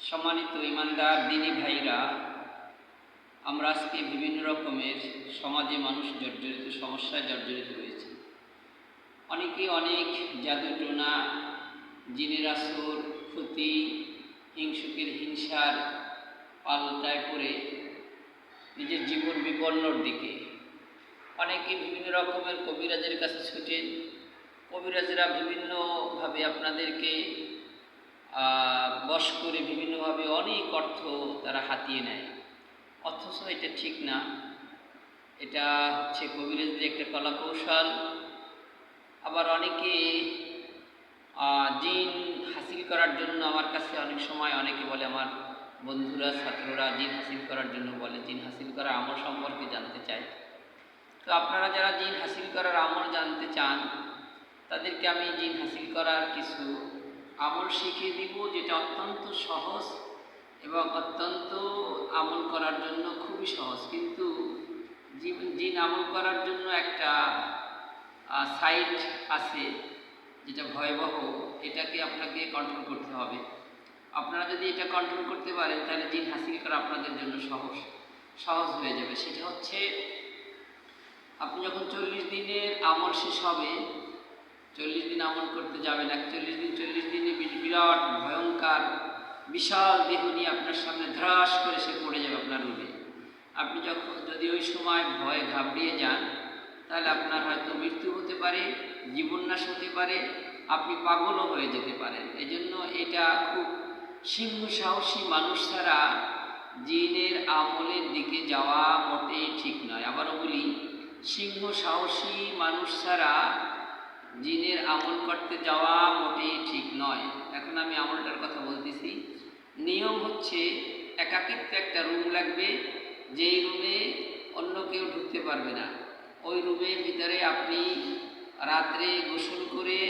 সম্মানিত ইমানদার দিনী ভাইরা, আমরা আজকে বিভিন্ন রকমের সমাজে মানুষ জর্জরিত, সমস্যায় জর্জরিত রয়েছে অনেকে অনেক জাদু টোনা জিনের আসর ক্ষতি, হিংসুকের হিংসার পাল্টায় পড়ে নিজের জীবন বিপন্নর দিকে। অনেকে বিভিন্ন রকমের কবিরাজের কাছে ছুটেন কবিরাজেরা বিভিন্নভাবে আপনাদেরকে বশ করে বিভিন্নভাবে অনেক অর্থ তারা হাতিয়ে নেয়। অথচ এটা ঠিক না। এটা হচ্ছে কবিরাজদের একটা কলা কৌশল আবার অনেকে জিন হাসিল করার জন্য আমার কাছে অনেক সময় অনেকে বলে, আমার বন্ধুরা, ছাত্ররা জিন হাসিল করার জন্য বলে, জিন হাসিল করার আমল সম্পর্কে জানতে চায়। তো আপনারা যারা জিন হাসিল করার আমল জানতে চান, তাদেরকে আমি জিন হাসিল করার কিছু আমল শিখিয়ে দিব, যেটা অত্যন্ত সহজ এবং অত্যন্ত আমল করার জন্য খুবই সহজ। কিন্তু জিন আমল করার জন্য একটা সাইট আছে যেটা ভয়াবহ, এটাকে আপনাকে কন্ট্রোল করতে হবে। আপনারা যদি এটা কন্ট্রোল করতে পারেন, তাহলে জিন হাসিল করা আপনাদের জন্য সহজ সহজ হয়ে যাবে। সেটা হচ্ছে, আপনি যখন চল্লিশ দিনের আমল শেষ হবে, চল্লিশ দিন আমল করতে যাবেন, একচল্লিশ দিন, চল্লিশ দিনে বিরাট, ভয়ঙ্কর, বিশাল দেহ নিয়ে আপনার সামনে ধ্রাস করে সে পড়ে যাবে আপনার রুমে। আপনি যখন, যদি ওই সময় ভয়ে ঘাবড়িয়ে যান, তাহলে আপনার হয়তো মৃত্যু হতে পারে, জীবননাশ হতে পারে, আপনি পাগলও হয়ে যেতে পারেন। এজন্য এটা খুব সিংহ সাহসী মানুষ ছাড়া জিনের আমলের দিকে যাওয়া মোটেই ঠিক নয়। আবারও বলি, সিংহ সাহসী মানুষ ছাড়া জিনের আমল করতে যাওয়া মোটেই ঠিক নয়। এখন আমি আমলটার কথা বলতেছি। নিয়ম হচ্ছে একাকিত্ব একটা রুম লাগবে, যেই রুমে অন্য কেউ ঢুকতে পারবে না। ওই রুমের ভিতরে আপনি রাত্রে গোসল করে,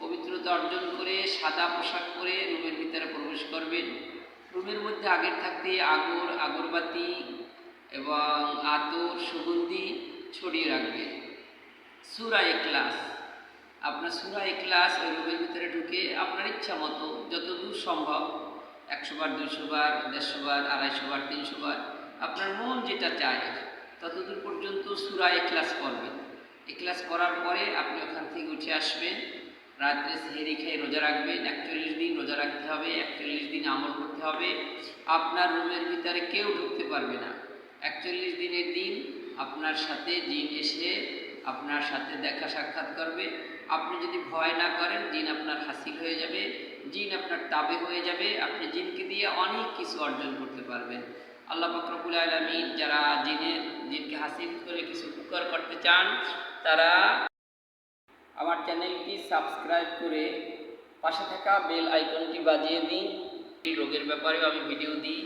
পবিত্রতা অর্জন করে, সাদা পোশাক পরে রুমের ভিতরে প্রবেশ করবেন। রুমের মধ্যে আগের থাকতে আগর, আগরবাতি এবং আতর, সুগন্ধি ছড়িয়ে রাখবেন। সুরা এক্লাস আপনার সুরা ক্লাস ওই রুমের ভিতরে ঢুকে আপনার ইচ্ছা মতো যত দূর সম্ভব একশো বার দুশো বার, দেড়শো বার, আড়াইশো বার, তিনশো বার, আপনার মন যেটা চায়, ততদূর পর্যন্ত সুরা এক্লাস করবেন ক্লাস করার পরে আপনি ওখান থেকে উঠে আসবেন। রাত্রে সেহেরি খেয়ে রোজা রাখবেন, একচল্লিশ দিন রোজা রাখতে হবে, একচল্লিশ দিন আমল করতে হবে। আপনার রুমের ভিতরে কেউ ঢুকতে পারবে না। একচল্লিশ দিনের দিন আপনার সাথে জিন এসে আপনার সাথে দেখা সাক্ষাৎ করবে। আপনি যদি ভয় না করেন, জিন আপনার হাসিল হয়ে যাবে, জিন আপনার তাবে হয়ে যাবে, আপনি জিনকে দিয়ে অনেক কিছু অর্জন করতে পারবেন। আল্লাহ ফকরবুল আলমিন যারা জিনের, জিনকে হাসিল করে কিছু উপকার করতে চান, তারা আমার চ্যানেলটি সাবস্ক্রাইব করে পাশে থাকা বেল আইকনটি বাজিয়ে দিন। এই রোগের ব্যাপারেও আমি ভিডিও দিই,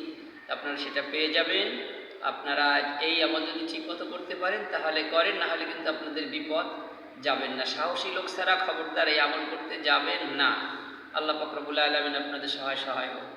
আপনারা সেটা পেয়ে যাবেন। আপনারা এই আমল যদি ঠিকমতো করতে পারেন, তাহলে করেন, না হলে কিন্তু আপনাদের বিপদ। যাবেন না। সাহসী লোক ছাড়া খবরদার এই আমল করতে যাবেন না। আল্লাহ ফকরবুল্লা আলমিন আপনাদের সহায় সহায় হোক।